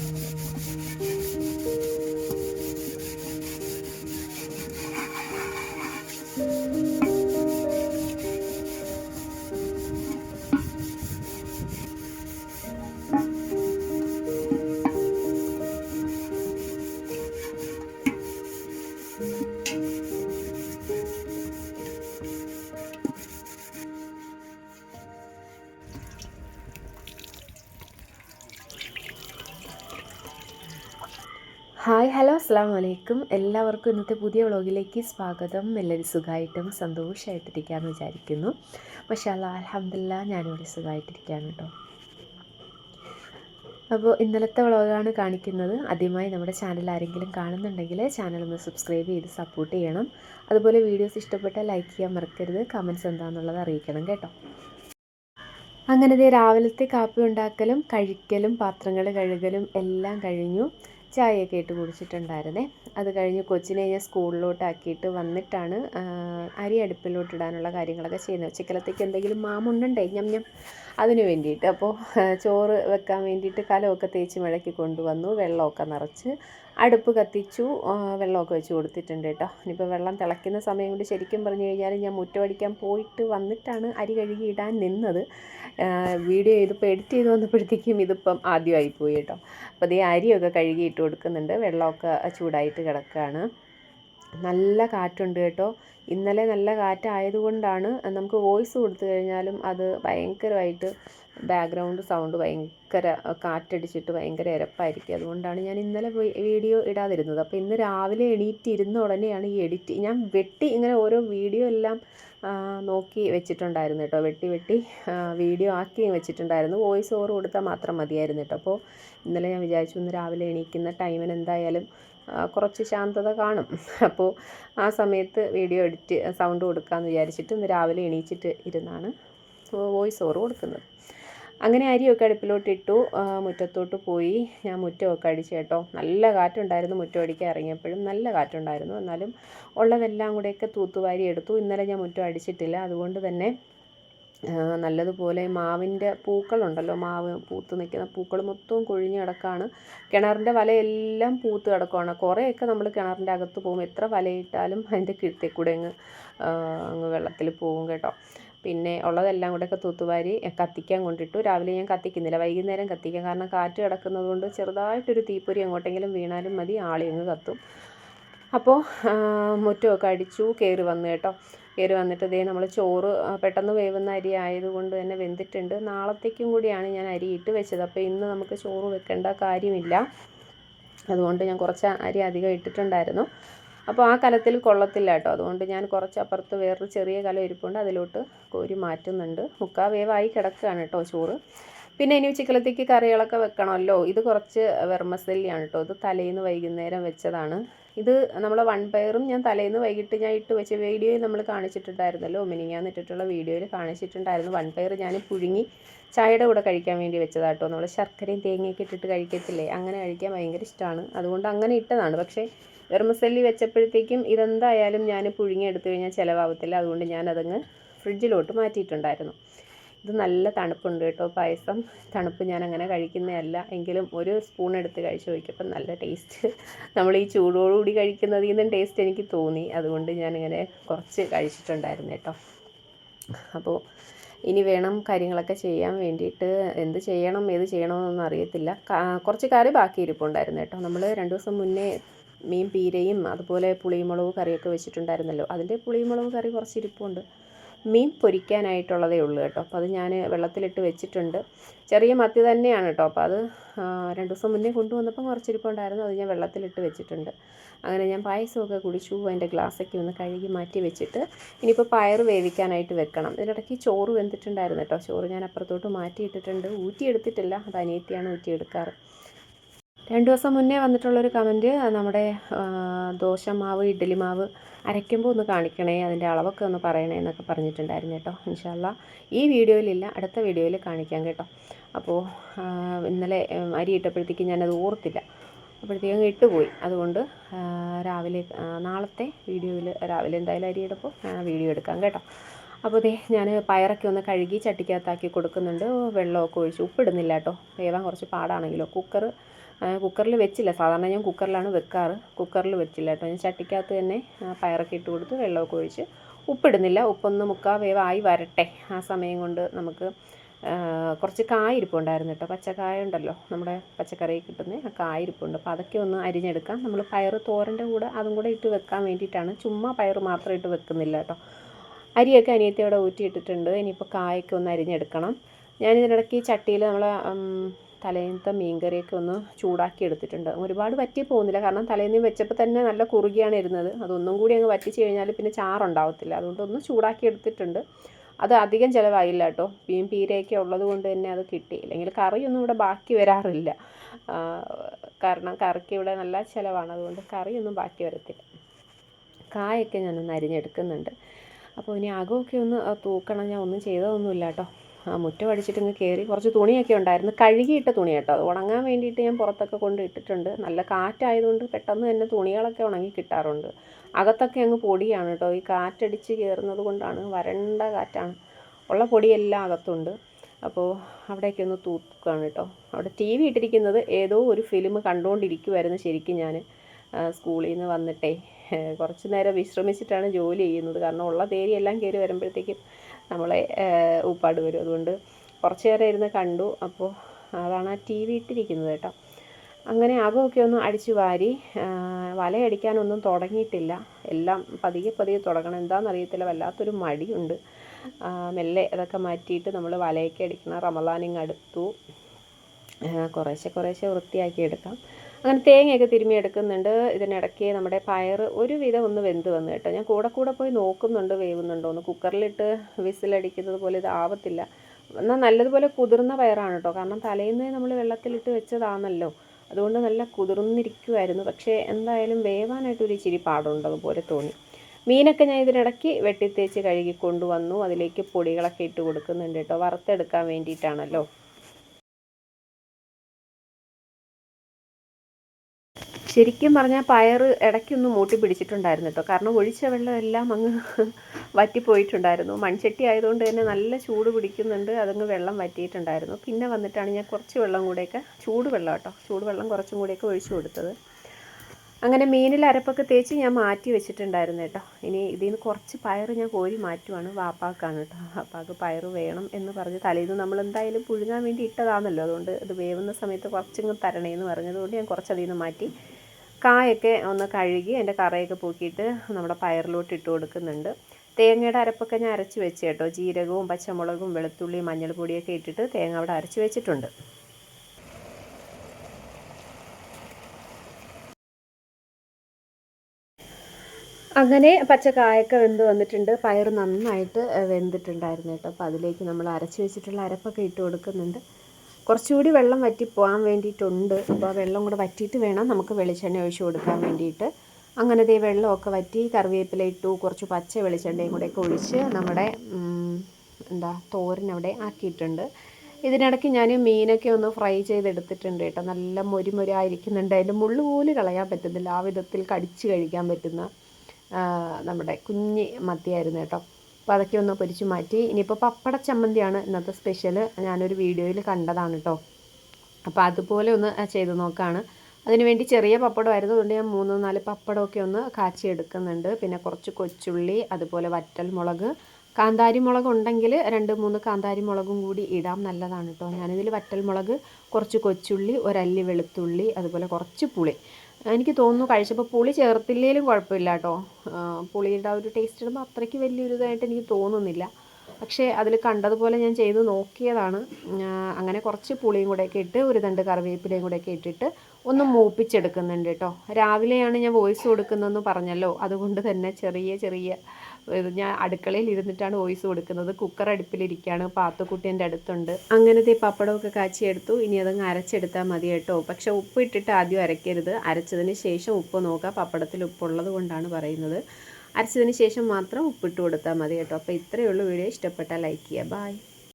Música അസ്സാം വലൈക്കും എല്ലാവർക്കും ഇന്നത്തെ പുതിയ വ്ളോഗിലേക്ക് സ്വാഗതം. എല്ലാവരും സുഖമായിട്ടും സന്തോഷമായിട്ടിരിക്കാമെന്ന് വിചാരിക്കുന്നു. പക്ഷേ അല്ല അലഹമില്ല ഞാനിവിടെ സുഖമായിട്ടിരിക്കുകയാണ് കേട്ടോ അപ്പോൾ ഇന്നലത്തെ വ്ളോഗാണ് കാണിക്കുന്നത്. ആദ്യമായി നമ്മുടെ ചാനൽ ആരെങ്കിലും കാണുന്നുണ്ടെങ്കിൽ ചാനൽ ഒന്ന് സബ്സ്ക്രൈബ് ചെയ്ത് സപ്പോർട്ട് ചെയ്യണം. അതുപോലെ വീഡിയോസ് ഇഷ്ടപ്പെട്ടാൽ ലൈക്ക് ചെയ്യാൻ മറക്കരുത്. കമൻസ് എന്താണെന്നുള്ളത് അറിയിക്കണം കേട്ടോ. അങ്ങനെ രാവിലത്തെ കാപ്പി ഉണ്ടാക്കലും കഴിക്കലും പാത്രങ്ങൾ കഴുകലും എല്ലാം കഴിഞ്ഞു. ചായയൊക്കെ ഇട്ട് കുടിച്ചിട്ടുണ്ടായിരുന്നേ. അത് കഴിഞ്ഞ് കൊച്ചിനെ ഞാൻ സ്കൂളിലോട്ടാക്കിയിട്ട് വന്നിട്ടാണ് അരി അടുപ്പിലോട്ട് ഇടാനുള്ള കാര്യങ്ങളൊക്കെ ചെയ്യുന്നത്. ഉച്ചക്കലത്തേക്ക് എന്തെങ്കിലും മാമുണ്ടേ ഞം ഞം. അതിന് വേണ്ടിയിട്ട്. അപ്പോൾ ചോറ് വെക്കാൻ വേണ്ടിയിട്ട് കലമൊക്കെ തേച്ച് മുഴക്കി കൊണ്ടുവന്നു. വെള്ളമൊക്കെ നിറച്ച് അടുപ്പ് കത്തിച്ചു. വെള്ളമൊക്കെ വെച്ച് കൊടുത്തിട്ടുണ്ട് കേട്ടോ. ഇനിയിപ്പോൾ വെള്ളം തിളയ്ക്കുന്ന സമയം കൊണ്ട് ശരിക്കും പറഞ്ഞു കഴിഞ്ഞാൽ ഞാൻ മുറ്റമടിക്കാൻ പോയിട്ട് വന്നിട്ടാണ് അരി കഴുകി ഇടാൻ നിന്നത്. വീഡിയോ ഇതിപ്പോൾ എഡിറ്റ് ചെയ്ത് വന്നപ്പോഴത്തേക്കും ഇതിപ്പം ആദ്യമായി പോയി കേട്ടോ. അപ്പോൾ ഈ അരിയൊക്കെ കഴുകി ഇട്ട് കൊടുക്കുന്നുണ്ട്. വെള്ളമൊക്കെ ചൂടായിട്ട് കിടക്കുകയാണ് നല്ല കാറ്റുണ്ട് കേട്ടോ. ഇന്നലെ നല്ല കാറ്റായതുകൊണ്ടാണ് നമുക്ക് വോയിസ് കൊടുത്തു കഴിഞ്ഞാലും അത് ഭയങ്കരമായിട്ട് ബാക്ക്ഗ്രൗണ്ട് സൗണ്ട് ഭയങ്കര കാറ്റടിച്ചിട്ട് ഭയങ്കര ഇരപ്പായിരിക്കും അതുകൊണ്ടാണ് ഞാൻ ഇന്നലെ വീഡിയോ ഇടാതിരുന്നത്. അപ്പോൾ ഇന്ന് രാവിലെ എണീറ്റ് ഇരുന്ന ഉടനെയാണ് ഈ എഡിറ്റ് ഞാൻ വെട്ടി ഇങ്ങനെ ഓരോ വീഡിയോ എല്ലാം നോക്കി വെച്ചിട്ടുണ്ടായിരുന്നു കേട്ടോ. വെട്ടി വെട്ടി വീഡിയോ ആക്കി വെച്ചിട്ടുണ്ടായിരുന്നു. വോയിസ് ഓവർ കൊടുത്താൽ മാത്രം മതിയായിരുന്നു കേട്ടോ. അപ്പോൾ ഇന്നലെ ഞാൻ വിചാരിച്ചു ഇന്ന് രാവിലെ എണീക്കുന്ന ടൈമിന് എന്തായാലും കുറച്ച് ശാന്തത കാണും. അപ്പോൾ ആ സമയത്ത് വീഡിയോ എഡിറ്റ് സൗണ്ട് കൊടുക്കാമെന്ന് വിചാരിച്ചിട്ട് ഇന്ന് രാവിലെ എണീച്ചിട്ട് ഇരുന്നാണ് വോയിസ് ഓവർ കൊടുക്കുന്നത്. അങ്ങനെ അരിയൊക്കെ അടുപ്പിലോട്ട് ഇട്ടു മുറ്റത്തോട്ട് പോയി. ഞാൻ മുറ്റമൊക്കെ അടിച്ചു കേട്ടോ. നല്ല കാറ്റുണ്ടായിരുന്നു മുറ്റം അടിക്കാൻ ഇറങ്ങിയപ്പോഴും. നല്ല കാറ്റുണ്ടായിരുന്നു. എന്നാലും ഉള്ളതെല്ലാം കൂടെയൊക്കെ തൂത്തുവാരി എടുത്തു. ഇന്നലെ ഞാൻ മുറ്റം അടിച്ചിട്ടില്ല. അതുകൊണ്ട് തന്നെ നല്ലതുപോലെ മാവിന്റെ പൂക്കളുണ്ടല്ലോ. മാവ് പൂത്ത് നിൽക്കുന്ന പൂക്കൾ മൊത്തവും കൊഴിഞ്ഞ് കിടക്കാണ്. കിണറിന്റെ വലയെല്ലാം പൂത്ത് കിടക്കുവാണ്. കുറേയൊക്കെ നമ്മൾ കിണറിന്റെ അകത്ത് പോകും. എത്ര വലയിട്ടാലും അതിന്റെ കിഴത്തേക്കൂടെ കൂടെ അങ്ങ് അങ്ങ് വെള്ളത്തിൽ പോകും കേട്ടോ. പിന്നെ ഉള്ളതെല്ലാം കൂടെയൊക്കെ തൂത്തുവാരി കത്തിക്കാൻ കൊണ്ടിട്ടു. രാവിലെ ഞാൻ കത്തിക്കുന്നില്ല. വൈകുന്നേരം കത്തിക്കാം. കാരണം കാറ്റ് കിടക്കുന്നത് കൊണ്ട് ചെറുതായിട്ടൊരു തീപ്പൊരി എങ്ങോട്ടെങ്കിലും വീണാലും മതി. ആളി അങ്ങ് കത്തും. അപ്പോൾ മുറ്റമൊക്കെ അടിച്ചു കയറി വന്നു കേട്ടോ. കയറി വന്നിട്ട് ഇതേ നമ്മൾ ചോറ് പെട്ടെന്ന് വേവുന്ന അരി ആയതുകൊണ്ട് തന്നെ വെന്തിട്ടുണ്ട്. നാളത്തേക്കും കൂടിയാണ് ഞാൻ അരി ഇട്ട് വെച്ചത്. അപ്പോൾ ഇന്ന് നമുക്ക് ചോറ് വെക്കേണ്ട കാര്യമില്ല. അതുകൊണ്ട് ഞാൻ കുറച്ച് അരി അധികം ഇട്ടിട്ടുണ്ടായിരുന്നു. അപ്പോൾ ആ കലത്തിൽ കൊള്ളത്തില്ല കേട്ടോ. അതുകൊണ്ട് ഞാൻ കുറച്ച് അപ്പുറത്ത് വേറൊരു ചെറിയ കല ഇരിപ്പുണ്ട്. അതിലോട്ട് കോരി മാറ്റുന്നുണ്ട്. മുക്കാ വേവായി കിടക്കുകയാണ് കേട്ടോ ചോറ്. പിന്നെ ഇനി ഉച്ചക്കലത്തേക്ക് കറികളൊക്കെ വെക്കണമല്ലോ. ഇത് കുറച്ച് വെർമസല്ലിയാണ് കേട്ടോ. ഇത് തലേന്ന് വൈകുന്നേരം വെച്ചതാണ്. ഇത് നമ്മളെ വൺ പയറും ഞാൻ തലേന്ന് വൈകിട്ട് ഞാൻ ഇട്ട് വെച്ച വീഡിയോയിൽ നമ്മൾ കാണിച്ചിട്ടുണ്ടായിരുന്നല്ലോ. മിനിങ്ങാന്ന് ഇട്ടിട്ടുള്ള വീഡിയോയിൽ കാണിച്ചിട്ടുണ്ടായിരുന്നു. വൺ പയർ ഞാൻ പുഴുങ്ങി ചായയുടെ കൂടെ കഴിക്കാൻ വേണ്ടി വെച്ചതാട്ടോ നമ്മൾ ശർക്കരയും തേങ്ങയൊക്കെ ഇട്ടിട്ട് കഴിക്കത്തില്ലേ? അങ്ങനെ കഴിക്കാൻ ഭയങ്കര ഇഷ്ടമാണ്. അതുകൊണ്ട് അങ്ങനെ ഇട്ടതാണ്. പക്ഷേ വെർമസല്ലി വെച്ചപ്പോഴത്തേക്കും ഇതെന്തായാലും ഞാൻ പുഴുങ്ങി എടുത്തു കഴിഞ്ഞാൽ ചിലവാകത്തില്ല അതുകൊണ്ട് ഞാൻ ഫ്രിഡ്ജിലോട്ട് മാറ്റിയിട്ടുണ്ടായിരുന്നു. ഇത് നല്ല തണുപ്പുണ്ട് കേട്ടോ. പായസം തണുപ്പ് ഞാൻ അങ്ങനെ കഴിക്കുന്നതല്ല. എങ്കിലും ഒരു സ്പൂൺ എടുത്ത് കഴിച്ച് നോക്കിയപ്പോൾ നല്ല ടേസ്റ്റ്. നമ്മൾ ഈ ചൂടോടുകൂടി കഴിക്കുന്നതിൽ നിന്നും ടേസ്റ്റ് എനിക്ക് തോന്നി. അതുകൊണ്ട് ഞാനിങ്ങനെ കുറച്ച് കഴിച്ചിട്ടുണ്ടായിരുന്നു കേട്ടോ. അപ്പോൾ ഇനി വേണം കാര്യങ്ങളൊക്കെ ചെയ്യാൻ വേണ്ടിയിട്ട് എന്ത് ചെയ്യണം ഏത് ചെയ്യണമെന്നൊന്നും അറിയത്തില്ല. കുറച്ച് കറി ബാക്കി ഇരിപ്പുണ്ടായിരുന്നു കേട്ടോ. നമ്മൾ രണ്ട് ദിവസം മുന്നേ മീൻ പീരയും അതുപോലെ പുളിമുളക് കറിയൊക്കെ വെച്ചിട്ടുണ്ടായിരുന്നല്ലോ. അതിന്റെ പുളിമുളക് കറി കുറച്ച് ഇരിപ്പുണ്ട്. മീൻ പൊരിക്കാനായിട്ടുള്ളതേ ഉള്ളൂ കേട്ടോ. അപ്പോൾ അത് ഞാൻ വെള്ളത്തിലിട്ട് വെച്ചിട്ടുണ്ട്. ചെറിയ മത്തി തന്നെയാണ് കേട്ടോ. അപ്പോൾ അത് രണ്ട് ദിവസം മുന്നേ കൊണ്ടുവന്നപ്പം കുറച്ചിരിപ്പുണ്ടായിരുന്നു അത് ഞാൻ വെള്ളത്തിലിട്ട് വെച്ചിട്ടുണ്ട്. അങ്ങനെ ഞാൻ പായസമൊക്കെ കുടിച്ചു. അതിന്റെ ഗ്ലാസ്സൊക്കെ ഒന്ന് കഴുകി മാറ്റി വെച്ചിട്ട് ഇനിയിപ്പോൾ പയർ വേവിക്കാനായിട്ട് വെക്കണം. ഇതിനിടയ്ക്ക് ചോറ് വെന്തിട്ടുണ്ടായിരുന്നു കേട്ടോ. ചോറ് ഞാൻ അപ്പുറത്തോട്ട് മാറ്റിയിട്ടിട്ടുണ്ട്. ഊറ്റിയെടുത്തിട്ടില്ല. അത് അനിയത്തിയാണ് ഊറ്റിയെടുക്കാറ്. രണ്ട് ദിവസം മുന്നേ വന്നിട്ടുള്ളൊരു കമന്റ് നമ്മുടെ ദോശ ദോശമാവ് ഇഡ്ഡലി മാവ് അരയ്ക്കുമ്പോൾ ഒന്ന് കാണിക്കണേ അതിന്റെ അളവൊക്കെ ഒന്ന് പറയണേ എന്നൊക്കെ പറഞ്ഞിട്ടുണ്ടായിരുന്നു കേട്ടോ. ഇൻഷാല്ല ഈ വീഡിയോയിലില്ല അടുത്ത വീഡിയോയിൽ കാണിക്കാം കേട്ടോ. അപ്പോൾ ഇന്നലെ അരി ഇട്ടപ്പോഴത്തേക്ക് ഞാനത് ഓർത്തില്ല. അപ്പോഴത്തേക്കും ഇട്ടുപോയി. അതുകൊണ്ട് രാവിലെ നാളത്തെ വീഡിയോയിൽ രാവിലെ എന്തായാലും അരി ഇടുമ്പോൾ വീഡിയോ എടുക്കാം കേട്ടോ. അപ്പോൾ ദേ ഞാൻ പയറൊക്കെ ഒന്ന് കഴുകി ചട്ടിക്കകത്താക്കി കൊടുക്കുന്നുണ്ട്. വെള്ളമൊക്കെ ഒഴിച്ച് ഉപ്പിടുന്നില്ല കേട്ടോ. വേവാൻ കുറച്ച് പാടാണെങ്കിലോ? കുക്കർ കുക്കറിൽ വെച്ചില്ല. സാധാരണ ഞാൻ കുക്കറിലാണ് വെക്കാറ്. കുക്കറിൽ വെച്ചില്ല കേട്ടോ. ഞാൻ ചട്ടിക്കകത്ത് തന്നെ പയറൊക്കെ ഇട്ട് കൊടുത്ത് വെള്ളമൊക്കെ ഒഴിച്ച് ഉപ്പിടുന്നില്ല. ഉപ്പൊന്ന് മുക്കാ വേവായി വരട്ടെ. ആ സമയം കൊണ്ട് നമുക്ക് കുറച്ച് കായിരിപ്പുണ്ടായിരുന്നു കേട്ടോ. പച്ചക്കായ ഉണ്ടല്ലോ. നമ്മുടെ പച്ചക്കറി കിട്ടുന്ന ആ കായിരിപ്പുണ്ട്. അപ്പോൾ അതൊക്കെ ഒന്ന് അരിഞ്ഞെടുക്കാം. നമ്മൾ പയർ തോരന്റെ കൂടെ അതും കൂടെ ഇട്ട് വെക്കാൻ വേണ്ടിയിട്ടാണ്. ചുമ്മാ പയർ മാത്രം ഇട്ട് വെക്കുന്നില്ല കേട്ടോ. അരിയൊക്കെ അനിയത്തി അവിടെ ഊറ്റിയിട്ടിട്ടുണ്ട്. ഇനിയിപ്പോൾ കായൊക്കെ ഒന്ന് അരിഞ്ഞെടുക്കണം. ഞാനിതിനിടയ്ക്ക് ചട്ടിയിൽ നമ്മൾ തലേന്നത്തെ മീൻകറിയൊക്കെ ഒന്ന് ചൂടാക്കി എടുത്തിട്ടുണ്ട്. ഒരുപാട് വറ്റി പോകുന്നില്ല. കാരണം തലേന്ന് വെച്ചപ്പോൾ തന്നെ നല്ല കുറുകിയാണ് ഇരുന്നത്. അതൊന്നും കൂടി അങ്ങ് വറ്റിച്ച് കഴിഞ്ഞാൽ പിന്നെ ചാറുണ്ടാവത്തില്ല. അതുകൊണ്ട് ഒന്ന് ചൂടാക്കി എടുത്തിട്ടുണ്ട്. അത് അധികം ചിലവായില്ല കേട്ടോ. മീൻ പീരയൊക്കെ ഉള്ളത് കൊണ്ട് തന്നെ അത് കിട്ടി. അല്ലെങ്കിൽ കറിയൊന്നും ഇവിടെ ബാക്കി വരാറില്ല. കാരണം കറിക്ക് ഇവിടെ നല്ല ചിലവാണ്. അതുകൊണ്ട് കറിയൊന്നും ബാക്കി വരത്തില്ല. കായൊക്കെ ഞാനൊന്ന് അരിഞ്ഞെടുക്കുന്നുണ്ട്. അപ്പോൾ ഇനി അകമൊക്കെ ഒന്ന് തൂക്കണം. ഞാൻ ഒന്നും ചെയ്തതൊന്നുമില്ല കേട്ടോ. ആ മുറ്റം അടിച്ചിട്ട് ഇങ്ങ് കയറി കുറച്ച് തുണിയൊക്കെ ഉണ്ടായിരുന്നു. കഴുകിയിട്ട തുണി കേട്ടോ അത് ഉണങ്ങാൻ വേണ്ടിയിട്ട് ഞാൻ പുറത്തൊക്കെ കൊണ്ട് ഇട്ടിട്ടുണ്ട്. നല്ല കാറ്റായതുകൊണ്ട് പെട്ടെന്ന് തന്നെ തുണികളൊക്കെ ഉണങ്ങി കിട്ടാറുണ്ട്. അകത്തൊക്കെ അങ്ങ് പൊടിയാണ് കേട്ടോ ഈ കാറ്റടിച്ച് കയറുന്നത് കൊണ്ടാണ്. വരണ്ട കാറ്റാണ്. ഉള്ള പൊടിയെല്ലാം അകത്തുണ്ട്. അപ്പോൾ അവിടെയൊക്കെ ഒന്ന് തൂക്കുകയാണ് കേട്ടോ അവിടെ ടി വി ഇട്ടിരിക്കുന്നത് ഏതോ ഒരു ഫിലിം കണ്ടുകൊണ്ടിരിക്കുമായിരുന്നു ശരിക്കും ഞാൻ സ്കൂളിൽ നിന്ന് വന്നിട്ടേ. കുറച്ച് നേരം വിശ്രമിച്ചിട്ടാണ് ജോലി ചെയ്യുന്നത്. കാരണം ഉള്ള തേരിയെല്ലാം കയറി വരുമ്പോഴത്തേക്കും നമ്മളെ ഊപ്പാട് വരും. അതുകൊണ്ട് കുറച്ച് നേരം ഇരുന്ന് കണ്ടു. അപ്പോൾ അതാണ് ആ ടി വി ഇട്ടിരിക്കുന്നത് കേട്ടോ. അങ്ങനെ അകമൊക്കെ ഒന്ന് അടിച്ചു വാരി വലയടിക്കാനൊന്നും തുടങ്ങിയിട്ടില്ല. എല്ലാം പതിയെ പതിയെ തുടങ്ങണം. എന്താണെന്നറിയത്തില്ല. വല്ലാത്തൊരു മടിയുണ്ട്. മെല്ലെ അതൊക്കെ മാറ്റിയിട്ട് നമ്മൾ വലയൊക്കെ അടിക്കണം. റമദാനിങ് അടുത്തു. കുറേശ്ശെ കുറേശ്ശെ വൃത്തിയാക്കി എടുക്കാം. അങ്ങനെ തേങ്ങയൊക്കെ തിരുമ്മി എടുക്കുന്നുണ്ട് ഇതിനിടയ്ക്ക് നമ്മുടെ പയർ ഒരുവിധം ഒന്ന് വെന്ത് വന്നു കേട്ടോ. ഞാൻ കൂടെ കൂടെ പോയി നോക്കുന്നുണ്ട് വേവുന്നുണ്ടോ എന്ന്. കുക്കറിലിട്ട് വിസിലടിക്കുന്നത് പോലെ ഇതാവത്തില്ല എന്നാൽ നല്ലതുപോലെ കുതിർന്ന പയറാണ് കേട്ടോ. കാരണം തലേന്ന് നമ്മൾ വെള്ളത്തിലിട്ട് വെച്ചതാണല്ലോ. അതുകൊണ്ട് നല്ല കുതിർന്നിരിക്കുമായിരുന്നു പക്ഷേ എന്തായാലും വേവാനായിട്ട് ഒരു ഇച്ചിരി പാടുണ്ട് അതുപോലെ തോന്നി. മീനൊക്കെ ഞാൻ ഇതിനിടയ്ക്ക് വെട്ടിത്തേച്ച് കഴുകി കൊണ്ടുവന്നു. അതിലേക്ക് പൊടികളൊക്കെ ഇട്ട് കൊടുക്കുന്നുണ്ട് കേട്ടോ. വറുത്തെടുക്കാൻ വേണ്ടിയിട്ടാണല്ലോ. ശരിക്കും പറഞ്ഞാൽ പയർ ഇടയ്ക്കൊന്ന് മൂട്ടി പിടിച്ചിട്ടുണ്ടായിരുന്നു കേട്ടോ കാരണം ഒഴിച്ച വെള്ളമെല്ലാം അങ്ങ് വറ്റിപ്പോയിട്ടുണ്ടായിരുന്നു. മൺചട്ടി ആയതുകൊണ്ട് തന്നെ നല്ല ചൂട് പിടിക്കുന്നുണ്ട്. അതങ്ങ് വെള്ളം വറ്റിയിട്ടുണ്ടായിരുന്നു. പിന്നെ വന്നിട്ടാണ് ഞാൻ കുറച്ച് വെള്ളം കൂടെയൊക്കെ ചൂട് വെള്ളം കേട്ടോ ചൂട് വെള്ളം കുറച്ചും കൂടെയൊക്കെ ഒഴിച്ചു കൊടുത്തത്. അങ്ങനെ മീനിൽ അരപ്പൊക്കെ തേച്ച് ഞാൻ മാറ്റി വെച്ചിട്ടുണ്ടായിരുന്നു കേട്ടോ ഇനി ഇതിൽ നിന്ന് കുറച്ച് പയർ ഞാൻ കോരി മാറ്റുവാണ്. വാപ്പാക്കാണ് കേട്ടോ വാപ്പാക്ക് പയർ വേണം എന്ന് പറഞ്ഞ് തലേന്ന് നമ്മൾ എന്തായാലും പുഴുങ്ങാൻ വേണ്ടി ഇട്ടതാണല്ലോ. അതുകൊണ്ട് ഇത് വേവുന്ന സമയത്ത് കുറച്ചിങ്ങ് തരണേന്ന് പറഞ്ഞതുകൊണ്ട് ഞാൻ കുറച്ചതിൽ നിന്ന് മാറ്റി കായൊക്കെ ഒന്ന് കഴുകി അതിന്റെ കറയൊക്കെ പൂക്കിയിട്ട് നമ്മുടെ പയറിലോട്ട് ഇട്ട് കൊടുക്കുന്നുണ്ട്. തേങ്ങയുടെ അരപ്പൊക്കെ ഞാൻ അരച്ച് വെച്ച് കേട്ടോ. ജീരകവും പച്ചമുളകും വെളുത്തുള്ളിയും മഞ്ഞൾപ്പൊടിയൊക്കെ ഇട്ടിട്ട് തേങ്ങ അവിടെ അരച്ച് വെച്ചിട്ടുണ്ട്. അങ്ങനെ പച്ചക്കായൊക്കെ വെന്ത് വന്നിട്ടുണ്ട്. പയർ നന്നായിട്ട് വെന്തിട്ടുണ്ടായിരുന്നു കേട്ടോ. അപ്പോൾ അതിലേക്ക് നമ്മൾ അരച്ച് വെച്ചിട്ടുള്ള അരപ്പൊക്കെ ഇട്ട് കൊടുക്കുന്നുണ്ട്. കുറച്ചുകൂടി വെള്ളം വറ്റി പോകാൻ വേണ്ടിയിട്ടുണ്ട്. അപ്പോൾ ആ വെള്ളം കൂടെ വറ്റിയിട്ട് വേണം നമുക്ക് വെളിച്ചെണ്ണ ഒഴിച്ചു കൊടുക്കാൻ വേണ്ടിയിട്ട്. അങ്ങനെ ദേ വെള്ളമൊക്കെ വറ്റി കറിവേപ്പില ഇട്ടു കുറച്ച് പച്ച വെളിച്ചെണ്ണയും കൂടെയൊക്കെ ഒഴിച്ച് നമ്മുടെ എന്താ തോരൻ അവിടെ ആക്കിയിട്ടുണ്ട്. ഇതിനിടയ്ക്ക് ഞാൻ മീനൊക്കെ ഒന്ന് ഫ്രൈ ചെയ്തെടുത്തിട്ടുണ്ട് കേട്ടോ. നല്ല മൊരിമൊരായിരിക്കുന്നുണ്ട് അതിന്റെ മുള്ളു പോലും കളയാൻ പറ്റുന്നില്ല. ആ വിധത്തിൽ കടിച്ച് കഴിക്കാൻ പറ്റുന്ന നമ്മുടെ കുഞ്ഞ് മത്തിയായിരുന്നു കേട്ടോ. അപ്പോൾ അതൊക്കെ ഒന്ന് പൊരിച്ചു മാറ്റി. ഇനിയിപ്പോൾ പപ്പട ചമ്മന്തിയാണ് ഇന്നത്തെ സ്പെഷ്യൽ ഞാനൊരു വീഡിയോയിൽ കണ്ടതാണ് കേട്ടോ അപ്പോൾ അതുപോലെ ഒന്ന് ചെയ്ത് നോക്കുകയാണ് അതിനുവേണ്ടി ചെറിയ പപ്പടമായിരുന്നു അതുകൊണ്ട് ഞാൻ മൂന്ന് നാല് പപ്പടമൊക്കെ ഒന്ന് കാച്ചി എടുക്കുന്നുണ്ട്. പിന്നെ കുറച്ച് കൊച്ചുള്ളി അതുപോലെ വറ്റൽ മുളക്. കാന്താരി മുളക് ഉണ്ടെങ്കിൽ രണ്ട് മൂന്ന് കാന്താരി മുളകും കൂടി ഇടാം. നല്ലതാണ് കേട്ടോ ഞാനിതിൽ വറ്റൽ മുളക് കുറച്ച് കൊച്ചുള്ളി ഒരല്ലി വെളുത്തുള്ളി അതുപോലെ കുറച്ച് പുളി. എനിക്ക് തോന്നുന്നു കഴിച്ചപ്പോൾ പുളി ചേർത്തില്ലെങ്കിലും കുഴപ്പമില്ല കേട്ടോ പുളിയുടെ ആ ഒരു ടേസ്റ്റ് ഇടുമ്പോൾ അത്രയ്ക്ക് വലിയൊരു ഇതായിട്ട് എനിക്ക് തോന്നുന്നില്ല. പക്ഷേ അതിൽ കണ്ടതുപോലെ ഞാൻ ചെയ്ത് നോക്കിയതാണ്. അങ്ങനെ കുറച്ച് പുളിയും കൂടെയൊക്കെ ഇട്ട് ഒരു തണ്ട് കറിവേപ്പിലയും കൂടെയൊക്കെ ഇട്ടിട്ട് ഒന്ന് മൂപ്പിച്ചെടുക്കുന്നുണ്ട് കേട്ടോ. രാവിലെയാണ് ഞാൻ വോയിസ് കൊടുക്കുന്നതെന്ന് പറഞ്ഞല്ലോ. അതുകൊണ്ട് തന്നെ ചെറിയ ചെറിയ ഞാൻ അടുക്കളയിൽ ഇരുന്നിട്ടാണ് വോയിസ് കൊടുക്കുന്നത്. കുക്കർ അടുപ്പിലിരിക്കുകയാണ് പാത്തുക്കുട്ടി എന്റെ അടുത്തുണ്ട്. അങ്ങനത്തെ പപ്പടമൊക്കെ കാച്ചിയെടുത്തു ഇനി അതങ്ങ് അരച്ചെടുത്താൽ മതി കേട്ടോ. പക്ഷേ ഉപ്പ് ഇട്ടിട്ട് ആദ്യം അരയ്ക്കരുത്. അരച്ചതിന് ശേഷം ഉപ്പ് നോക്കുക. പപ്പടത്തിൽ ഉപ്പുള്ളത് കൊണ്ടാണ് പറയുന്നത്. അരച്ചതിന് ശേഷം മാത്രം ഉപ്പിട്ട് കൊടുത്താൽ മതി കേട്ടോ. അപ്പോൾ ഇത്രയേ ഉള്ളൂ വീഡിയോ. ഇഷ്ടപ്പെട്ടാൽ ലൈക്ക് ചെയ്യുക. ബായ്